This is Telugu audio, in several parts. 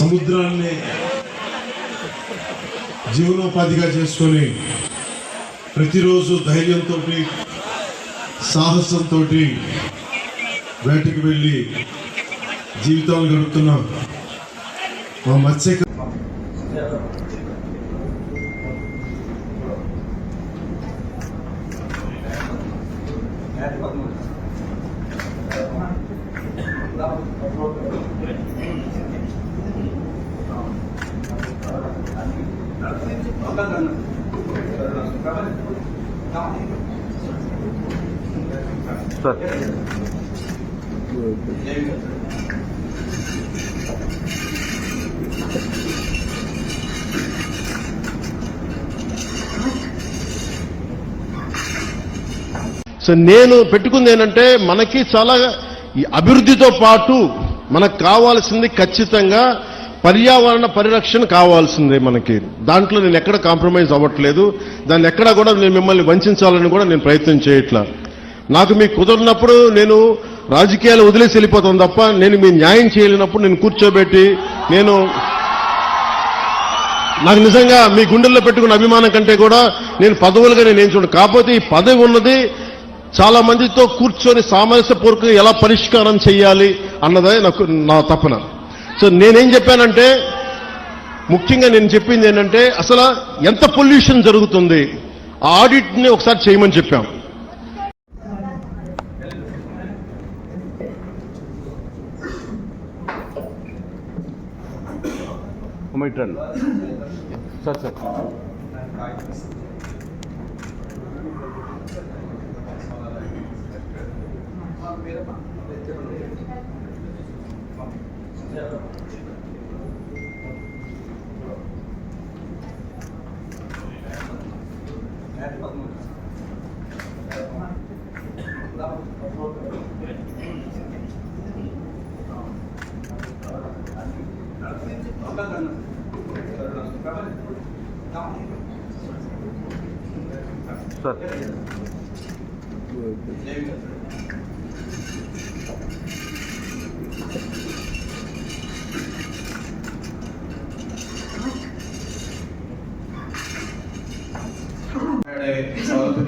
సముద్రాన్ని జీవనోపాధిగా చేసుకొని ప్రతిరోజు ధైర్యంతో సాహసంతో వేటకు వెళ్ళి జీవితాలు గడుపుతున్నాం మా మత్స్య సో నేను పెట్టుకుంది ఏంటంటే మనకి చాలా అభివృద్ధితో పాటు మనకు కావాల్సింది ఖచ్చితంగా పర్యావరణ పరిరక్షణ కావాల్సిందే మనకి. దాంట్లో నేను ఎక్కడ కాంప్రమైజ్ అవ్వట్లేదు. దాన్ని ఎక్కడా కూడా నేను మిమ్మల్ని వంచాలని కూడా నేను ప్రయత్నం చేయట్లా. నాకు మీకు కుదరినప్పుడు నేను రాజకీయాలు వదిలేసి వెళ్ళిపోతాను తప్ప నేను మీ న్యాయం చేయలేనప్పుడు నేను కూర్చోబెట్టి నేను నాకు నిజంగా మీ గుండెల్లో పెట్టుకున్న అభిమానం కంటే కూడా నేను పదవులుగా నేను ఏం చూడను. కాకపోతే ఈ పదవి ఉన్నది చాలా మందితో కూర్చొని సామరస్యపూర్వకంగా ఎలా పరిష్కారం చేయాలి అన్నదే నాకు నా తపన. సో నేనేం చెప్పానంటే ముఖ్యంగా నేను చెప్పింది ఏంటంటే అసలు ఎంత పొల్యూషన్ జరుగుతుంది ఆ ఆడిట్ని ఒకసారి చేయమని చెప్పాం. సార్ సార్ మాట్లాడే సార్.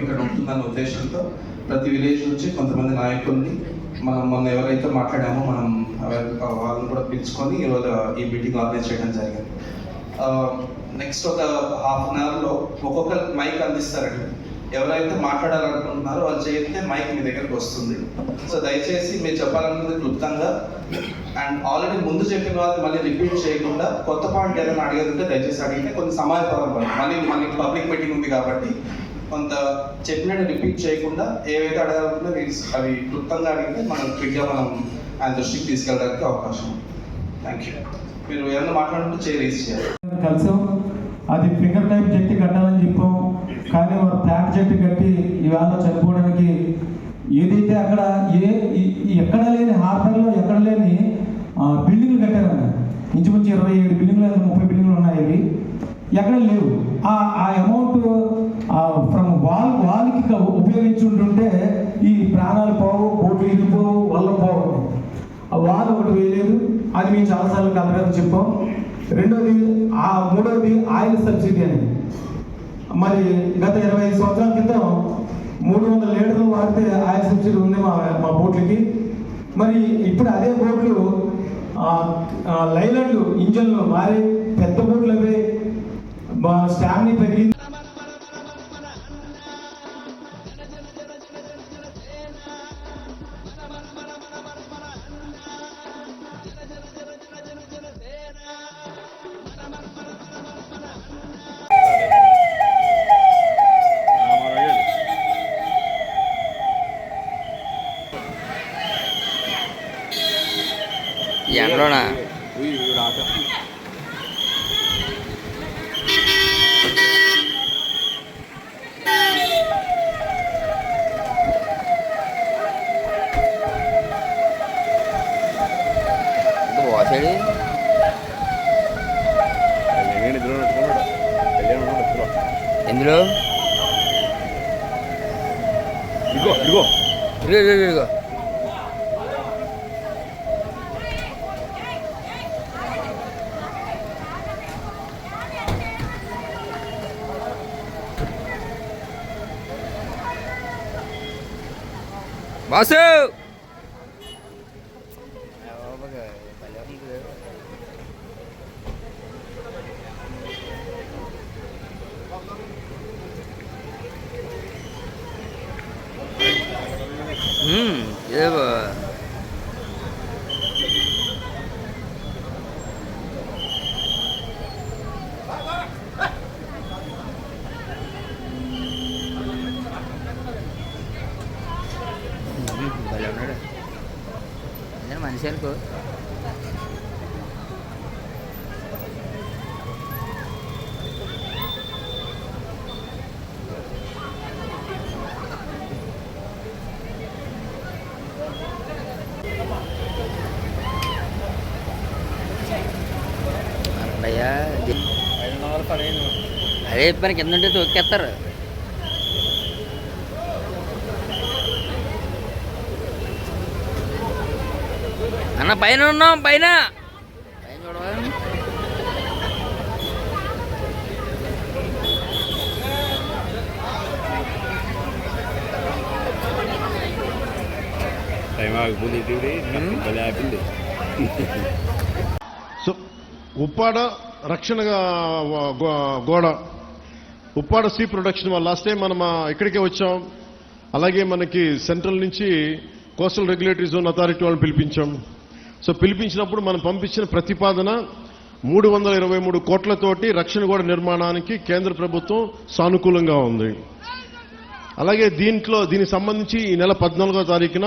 ఇక్కడ ఉంటుందన్న ఉద్దేశంతో ప్రతి విలేజ్ నుంచి కొంతమంది నాయకుల్ని మనం మొన్న ఎవరైతే మాట్లాడామో మనం వాళ్ళని కూడా పిలుచుకొని ఈరోజు ఈ మీటింగ్ ఆర్గనైజ్ చేయడం జరిగింది. నెక్స్ట్ ఒక హాఫ్ అన్ అవర్లో ఒక్కొక్క మైక్ అందిస్తారండి. ఎవరైతే మాట్లాడాలనుకుంటున్నారో వాళ్ళు చేస్తే మైక్ మీ దగ్గరకు వస్తుంది. సో దయచేసి మీరు చెప్పాలనుకున్నది క్లుప్తంగా. అండ్ ఆల్రెడీ ముందు చెప్పిన వాళ్ళు మళ్ళీ రిపీట్ చేయకుండా కొత్త పాయింట్ ఏదైనా అడిగేదంటే దయచేసి అడిగితే కొంచెం సమాయపరం మళ్ళీ మనకి పబ్లిక్ మీటింగ్ ఉంది కాబట్టి కొంత చెప్పినట్టు రిపీట్ చేయకుండా ఏవైతే అడగాలనుకుంటే అవి క్లుప్తంగా అడిగితే మనం క్విక్గా మనం ఆయన దృష్టికి తీసుకెళ్ళడానికి అవకాశం థ్యాంక్ యూ మీరు ఏమైనా మాట్లాడుకుంటే చేయి చేయాలి. కలిసాం. అది ఫింగర్ టైప్ జట్టి కట్టాలని చెప్పాం. కానీ వారు ప్లాట్ జట్టి కట్టి ఇవాళ చనిపోవడానికి ఏదైతే అక్కడ ఏ ఎక్కడ లేని హార్బర్లో ఎక్కడ లేని బిల్డింగ్లు కట్టారన్న. ఇంచుమించు ఇరవై ఏడు బిల్డింగ్లు లేదా ముప్పై బిల్డింగ్లు ఉన్నాయి ఇవి. ఎక్కడ లేవు. ఆ ఆ అమౌంట్ ఫ్రమ్ వాల్ వాల్కి ఉపయోగించి ఉంటుంటే ఈ ప్రాణాలు పోవు కోట్లు ఇరిగిపోవు వల్ల పోవు. ఆ వాల్ ఒకటి వేయలేదు. అది మేము చాలాసార్లు కలగదు చెప్పాం. రెండోది ఆ మూడోది ఆయిల్ సబ్సిడీ అనేది మరి గత ఇరవై ఐదు సంవత్సరాల క్రితం మూడు వందల లీటర్లు వాడితే ఆయిల్ సబ్సిడీ ఉంది మా మా బోట్లకి. మరి ఇప్పుడు అదే బోట్లు ఆ, ఇంజన్లు మారి పెద్ద బోట్లు అవి మా స్టామినీ పెరిగింది ఈ ఎండలోనా వాసాడి ఎందులో ఇదిగో ఇదిగో ఇదిగో ఇదిగో బాసు Hmm, yeah. మనిషి అనుకో అదే చెప్పాను కింద ఉంటే తొక్కేస్తారు. అన్న పైన ఉన్నాం పైన. సో ఉప్పాడ గో- గోడ. ఉప్పాడ సీ ప్రొడక్షన్ వల్ల లాస్ట్ టైం మనం ఇక్కడికే వచ్చాం. అలాగే మనకి సెంట్రల్ నుంచి కోస్టల్ రెగ్యులేటరీ జోన్ అథారిటీ వాళ్ళని పిలిపించాం. సో పిలిపించినప్పుడు మనం పంపించిన ప్రతిపాదన మూడు వందల ఇరవై మూడు కోట్లతోటి రక్షణ గోడ నిర్మాణానికి కేంద్ర ప్రభుత్వం సానుకూలంగా ఉంది. అలాగే దీంట్లో దీనికి సంబంధించి ఈ నెల పద్నాలుగో తారీఖున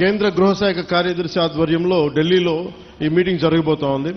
కేంద్ర గృహశాఖ కార్యదర్శి ఆధ్వర్యంలో ఢిల్లీలో ఈ మీటింగ్ జరగబోతోంది.